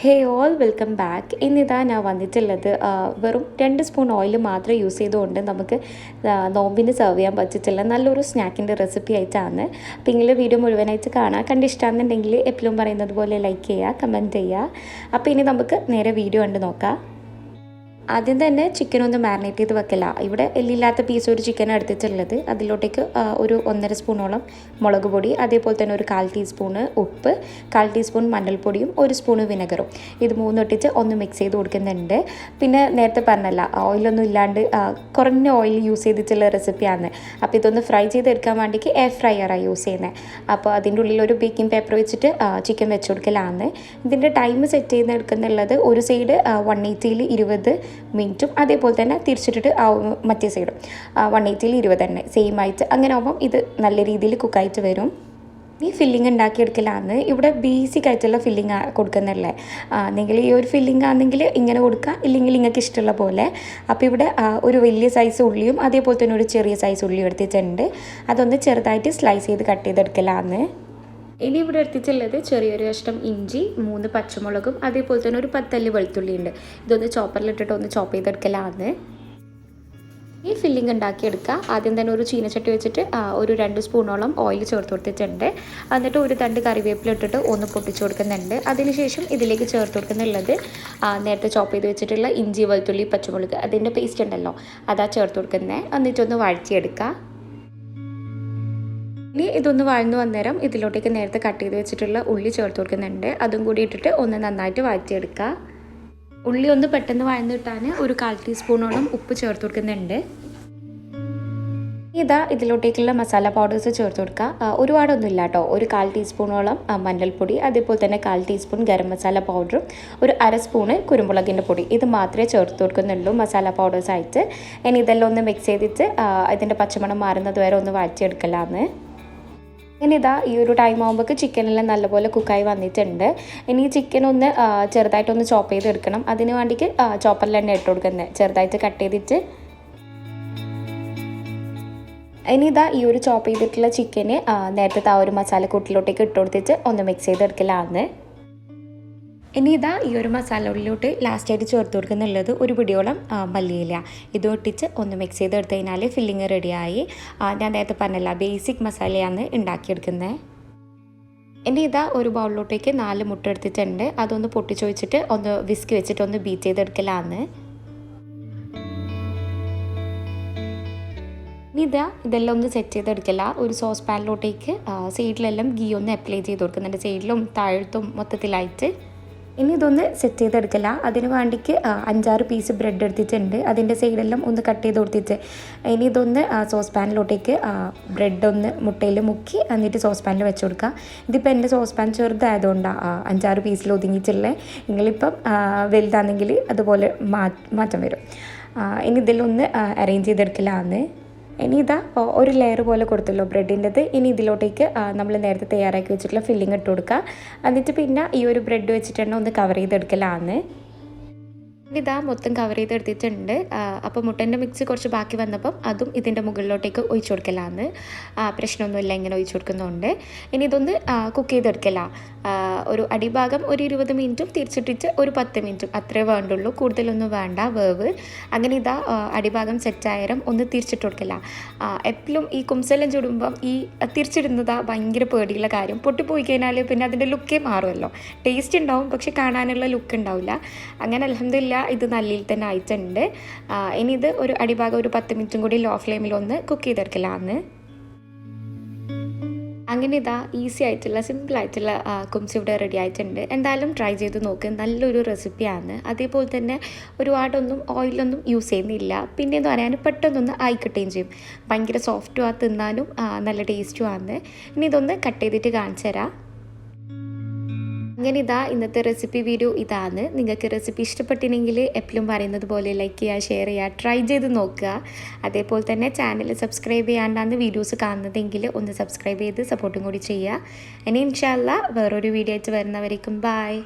ഹേ all welcome back ഇന്നിതാ ഞാൻ വന്നിട്ടുള്ളത് വെറും രണ്ട് സ്പൂൺ ഓയിൽ മാത്രം യൂസ് ചെയ്തുകൊണ്ട് നമുക്ക് നോമ്പിന് സെർവ് ചെയ്യാൻ പറ്റിയിട്ടുള്ള നല്ലൊരു സ്നാക്കിന്റെ റെസിപ്പി ആയിട്ടാണ്. അപ്പോൾ നിങ്ങൾ വീഡിയോ മുഴുവനായിട്ട് കാണാം. കണ്ടിഷ്ടമാണെന്നുണ്ടെങ്കിൽ എപ്പോഴും പറയുന്നത് പോലെ ലൈക്ക് ചെയ്യുക കമന്റ് ചെയ്യുക. അപ്പോൾ ഇനി നമുക്ക് നേരെ വീഡിയോ കണ്ട് നോക്കാം. ആദ്യം തന്നെ ചിക്കൻ ഒന്ന് മാരിനേറ്റ് ചെയ്ത് വെക്കില്ല ഇവിടെ എല്ലില്ലാത്ത പീസ് ഒരു ചിക്കൻ എടുത്തിട്ടുള്ളത്. അതിലോട്ടേക്ക് ഒരു ഒന്നര സ്പൂണോളം മുളക് പൊടി അതേപോലെ തന്നെ ഒരു കാൽ ടീസ്പൂണ് ഉപ്പ് കാൽ ടീസ്പൂൺ മഞ്ഞൾപ്പൊടിയും ഒരു സ്പൂണ് വിനെഗറും. ഇത് മൂന്നൊട്ടിച്ച് ഒന്ന് മിക്സ് ചെയ്ത് കൊടുക്കുന്നുണ്ട്. പിന്നെ നേരത്തെ പറഞ്ഞല്ല ഓയിലൊന്നും ഇല്ലാണ്ട് കുറഞ്ഞ ഓയിൽ യൂസ് ചെയ്തിട്ടുള്ള റെസിപ്പിയാണ് അപ്പോൾ ഇതൊന്ന് ഫ്രൈ ചെയ്തെടുക്കാൻ വേണ്ടിക്ക് എയർ ഫ്രയറാണ് യൂസ് ചെയ്യുന്നത് അപ്പോൾ അതിന്റെ ഉള്ളിൽ ഒരു ബേക്കിംഗ് പേപ്പർ വെച്ചിട്ട് ചിക്കൻ വെച്ച് കൊടുക്കലാണ്. ഇതിന്റെ ടൈം സെറ്റ് ചെയ്ത് എടുക്കുന്നുള്ളത് ഒരു സൈഡ് വൺ എയ്റ്റിയിൽ ഇരുപത് മിനിറ്റും അതേപോലെ തന്നെ തിരിച്ചിട്ടിട്ട് ആ മറ്റേ സൈഡും വൺ എയ്റ്റിയിൽ ഇരുപത് തന്നെ. സെയിം ആയിട്ട് അങ്ങനെ ആകുമ്പം ഇത് നല്ല രീതിയിൽ കുക്കായിട്ട് വരും. ഈ ഫില്ലിംഗ് ഉണ്ടാക്കിയെടുക്കലാണ്. ഇവിടെ ബേസിക് ആയിട്ടുള്ള ഫില്ലിംഗ് കൊടുക്കുന്നല്ലേ നിങ്ങൾ ഈ ഒരു ഫില്ലിംഗ് ആണെങ്കിൽ ഇങ്ങനെ കൊടുക്കുക ഇല്ലെങ്കിൽ നിങ്ങൾക്ക് ഇഷ്ടമുള്ള പോലെ. അപ്പോൾ ഇവിടെ ഒരു വലിയ സൈസ് ഉള്ളിയും അതേപോലെ തന്നെ ഒരു ചെറിയ സൈസ് ഉള്ളിയും എടുത്തിട്ടുണ്ട്. അതൊന്ന് ചെറുതായിട്ട് സ്ലൈസ് ചെയ്ത് കട്ട് ചെയ്തെടുക്കലാണ്. ഇനി ഇവിടെ എടുത്തിട്ടുള്ളത് ചെറിയൊരു കഷ്ണം ഇഞ്ചി മൂന്ന് പച്ചമുളകും അതേപോലെ തന്നെ ഒരു പത്തല്ലി വെളുത്തുള്ളി ഉണ്ട് ഇതൊന്ന് ചോപ്പറിലിട്ടിട്ട് ഒന്ന് ചോപ്പ് ചെയ്തെടുക്കലാണ്. ഈ ഫില്ലിംഗ് ഉണ്ടാക്കിയെടുക്കുക. ആദ്യം തന്നെ ഒരു ചീനച്ചട്ടി വെച്ചിട്ട് ഒരു രണ്ട് സ്പൂണോളം ഓയിൽ ചേർത്ത് കൊടുത്തിട്ടുണ്ട്. എന്നിട്ട് ഒരു തണ്ട് കറിവേപ്പില ഇട്ടിട്ട് ഒന്ന് പൊട്ടിച്ചു കൊടുക്കുന്നുണ്ട്. അതിനുശേഷം ഇതിലേക്ക് ചേർത്ത് കൊടുക്കുന്നുള്ളത് നേരത്തെ ചോപ്പ് ചെയ്ത് വെച്ചിട്ടുള്ള ഇഞ്ചി വെളുത്തുള്ളി പച്ചമുളക് അതിന്റെ പേസ്റ്റ് ഉണ്ടല്ലോ അതാ ചേർത്ത് കൊടുക്കുന്നത് എന്നിട്ടൊന്ന് വഴറ്റിയെടുക്കുക. ഇനി ഇതൊന്ന് വഴന്നു വന്നേരം ഇതിലോട്ടേക്ക് നേരത്തെ കട്ട് ചെയ്ത് വെച്ചിട്ടുള്ള ഉള്ളി ചേർത്ത് കൊടുക്കുന്നുണ്ട്. അതും കൂടി ഇട്ടിട്ട് ഒന്ന് നന്നായിട്ട് വഴറ്റിയെടുക്കുക ഉള്ളി ഒന്ന് പെട്ടെന്ന് വഴന്നു കിട്ടാൻ ഒരു കാൽ ടീസ്പൂണോളം ഉപ്പ് ചേർത്ത് കൊടുക്കുന്നുണ്ട്. ഇതാ ഇതിലോട്ടേക്കുള്ള മസാല പൗഡേഴ്സ് ചേർത്ത് കൊടുക്കുക ഒരുപാടൊന്നും ഇല്ല കേട്ടോ ഒരു കാൽ ടീസ്പൂണോളം മഞ്ഞൾപ്പൊടി അതേപോലെ തന്നെ കാൽ ടീസ്പൂൺ ഗരം മസാല പൗഡറും ഒരു അര സ്പൂണ് കുരുമുളകിന്റെ പൊടി. ഇത് മാത്രമേ ചേർത്ത് കൊടുക്കുന്നുള്ളൂ മസാല പൗഡേഴ്സ് ആയിട്ട്. ഇനി ഇതെല്ലാം ഒന്ന് മിക്സ് ചെയ്തിട്ട് ഇതിന്റെ പച്ചമണം മാറുന്നത് വരെ ഒന്ന് വഴറ്റിയെടുക്കലാന്ന്. ഇനി ഇതാ ഈ ഒരു ടൈം ആകുമ്പോൾ ചിക്കനെല്ലാം നല്ലപോലെ കുക്കായി വന്നിട്ടുണ്ട്. ഇനി ചിക്കൻ ഒന്ന് ചെറുതായിട്ടൊന്ന് ചോപ്പ് ചെയ്തെടുക്കണം. അതിന് വേണ്ടിയിട്ട് ചോപ്പറിൽ തന്നെ ഇട്ട് കൊടുക്കുന്നത് ചെറുതായിട്ട് കട്ട് ചെയ്തിട്ട്. ഇനി ഇതാ ഈ ഒരു ചോപ്പ് ചെയ്തിട്ടുള്ള ചിക്കന് നേരത്തെ ആ ഒരു മസാലക്കൂട്ടിലോട്ടേക്ക് ഇട്ട് കൊടുത്തിട്ട് ഒന്ന് മിക്സ് ചെയ്തെടുക്കലാണ് ഇനി ഇതാ ഈ ഒരു മസാല ഉള്ളിലോട്ട് ലാസ്റ്റായിട്ട് ചേർത്ത് കൊടുക്കുന്നുള്ളത് ഒരു പിടിയോളം മല്ലിയില. ഇത് ഒട്ടിച്ച് ഒന്ന് മിക്സ് ചെയ്തെടുത്ത് കഴിഞ്ഞാൽ ഫില്ലിങ് റെഡിയായി ഞാൻ നേരത്തെ പറഞ്ഞല്ല ബേസിക് മസാലയാണ് ഉണ്ടാക്കിയെടുക്കുന്നത് ഇനി ഇതാ ഒരു ബൗളിലോട്ടേക്ക് നാല് മുട്ട എടുത്തിട്ടുണ്ട്. അതൊന്ന് പൊട്ടിച്ച് വെച്ചിട്ട് ഒന്ന് വിസ്ക് വെച്ചിട്ട് ഒന്ന് ബീറ്റ് ചെയ്തെടുക്കലാണ്. ഇനി ഇതാ ഇതെല്ലാം ഒന്ന് സെറ്റ് ചെയ്തെടുക്കില്ല ഒരു സോസ് പാനിലോട്ടേക്ക് സൈഡിലെല്ലാം ഗീ ഒന്ന് അപ്ലൈ ചെയ്ത് കൊടുക്കുന്നുണ്ട്. സൈഡിലും താഴത്തും മൊത്തത്തിലായിട്ട്. ഇനി ഇതൊന്ന് സെറ്റ് ചെയ്തെടുക്കില്ല. അതിന് വേണ്ടിക്ക് അഞ്ചാറ് പീസ് ബ്രെഡ് എടുത്തിട്ടുണ്ട്. അതിന്റെ സൈഡെല്ലാം ഒന്ന് കട്ട് ചെയ്ത് കൊടുത്തിട്ട് ഇനി ഇതൊന്ന് സോസ് പാനിലോട്ടേക്ക് ബ്രെഡ് ഒന്ന് മുട്ടയിൽ മുക്കി എന്നിട്ട് സോസ് പാനിൽ വെച്ച് കൊടുക്കുക ഇതിപ്പോൾ എന്റെ സോസ് പാൻ ചെറുതായതുകൊണ്ടാണ് അഞ്ചാറ് പീസിൽ ഒതുങ്ങിയിട്ടുള്ളത് നിങ്ങളിപ്പം വലുതാണെങ്കിൽ അതുപോലെ മാറ്റം വരും. ഇനി ഇതിലൊന്ന് അറേഞ്ച് ചെയ്തെടുക്കലാന്ന്. ഇനി ഇതാ ഒരു ലെയർ പോലെ കൊടുത്തല്ലോ ബ്രെഡിന്റെത് ഇനി ഇതിലോട്ടേക്ക് നമ്മൾ നേരത്തെ തയ്യാറാക്കി വെച്ചിട്ടുള്ള ഫില്ലിംഗ് ഇട്ട് കൊടുക്കുക. എന്നിട്ട് പിന്നെ ഈ ഒരു ബ്രെഡ് വെച്ചിട്ട് ഒന്ന് കവർ ചെയ്തെടുക്കലാണ് ഇതാ മൊത്തം കവർ ചെയ്തെടുത്തിട്ടുണ്ട്. അപ്പോൾ മുട്ടന്റെ മിക്സ് കുറച്ച് ബാക്കി വന്നപ്പം അതും ഇതിന്റെ മുകളിലോട്ടേക്ക് ഒഴിച്ചു കൊടുക്കലാന്ന്. പ്രശ്നമൊന്നുമില്ല ഇങ്ങനെ ഒഴിച്ചു കൊടുക്കുന്നുണ്ട്. ഇനി ഇതൊന്ന് കുക്ക് ചെയ്തെടുക്കല. ഒരു അടിഭാഗം ഒരു ഇരുപത് മിനിറ്റും തിരിച്ചിട്ടിച്ച് ഒരു പത്ത് മിനിറ്റും അത്രേ വേണ്ടുള്ളൂ. കൂടുതലൊന്നും വേണ്ട വേവ്. അങ്ങനെ ഇതാ അടിഭാഗം സെറ്റായാലും ഒന്ന് തിരിച്ചിട്ട് കൊടുക്കല. എപ്പോഴും ഈ കുംസെല്ലാം ചുടുമ്പം ഈ തിരിച്ചിടുന്നതാ ഭയങ്കര പേടിയുള്ള കാര്യം. പൊട്ടിപ്പോയി കഴിഞ്ഞാൽ പിന്നെ അതിന്റെ ലുക്കേ മാറുമല്ലോ ടേസ്റ്റ് ഉണ്ടാവും പക്ഷെ കാണാനുള്ള ലുക്ക് ഉണ്ടാവില്ല. അങ്ങനെ അലഹമില്ല ഇത് നല്ലിൽ തന്നെ ആയിട്ടുണ്ട്. ഇനി ഇത് ഒരു അടിഭാഗം ഒരു പത്ത് മിനിറ്റും കൂടി ലോ ഫ്ലെയിമിൽ ഒന്ന് കുക്ക് ചെയ്തെടുക്കലാന്ന്. അങ്ങനെ ഇതാ ഈസി ആയിട്ടുള്ള സിമ്പിൾ ആയിട്ടുള്ള കുംസി ഇവിടെ റെഡി ആയിട്ടുണ്ട്. എന്തായാലും ട്രൈ ചെയ്ത് നോക്ക്. നല്ലൊരു റെസിപ്പിയാണ് അതേപോലെ തന്നെ ഒരുപാടൊന്നും ഓയിലൊന്നും യൂസ് ചെയ്യുന്നില്ല. പിന്നെ എന്ന് പറയാൻ പെട്ടെന്നൊന്ന് ആയി കിട്ടുകയും ചെയ്യും. ഭയങ്കര സോഫ്റ്റും ആ തിന്നാനും നല്ല ടേസ്റ്റും ആണ്. ഇനി ഇതൊന്ന് കട്ട് ചെയ്തിട്ട് കാണിച്ചു തരാം അങ്ങനെ ഇതാ ഇന്നത്തെ റെസിപ്പി വീഡിയോ ഇതാണ് നിങ്ങൾക്ക് റെസിപ്പി ഇഷ്ടപ്പെട്ടിനെങ്കിൽ എപ്പോഴും പറയുന്നത് പോലെ ലൈക്ക് ചെയ്യുക ഷെയർ ചെയ്യുക ട്രൈ ചെയ്ത് നോക്കുക. അതേപോലെ തന്നെ ചാനൽ സബ്സ്ക്രൈബ് ചെയ്യാണ്ടാന്ന് വീഡിയോസ് കാണുന്നതെങ്കിൽ ഒന്ന് സബ്സ്ക്രൈബ് ചെയ്ത് സപ്പോർട്ടും കൂടി ചെയ്യുക. ഇനി ഇൻഷാല്ല വേറൊരു വീഡിയോ ആയിട്ട് വരുന്നവരേക്കും ബായ്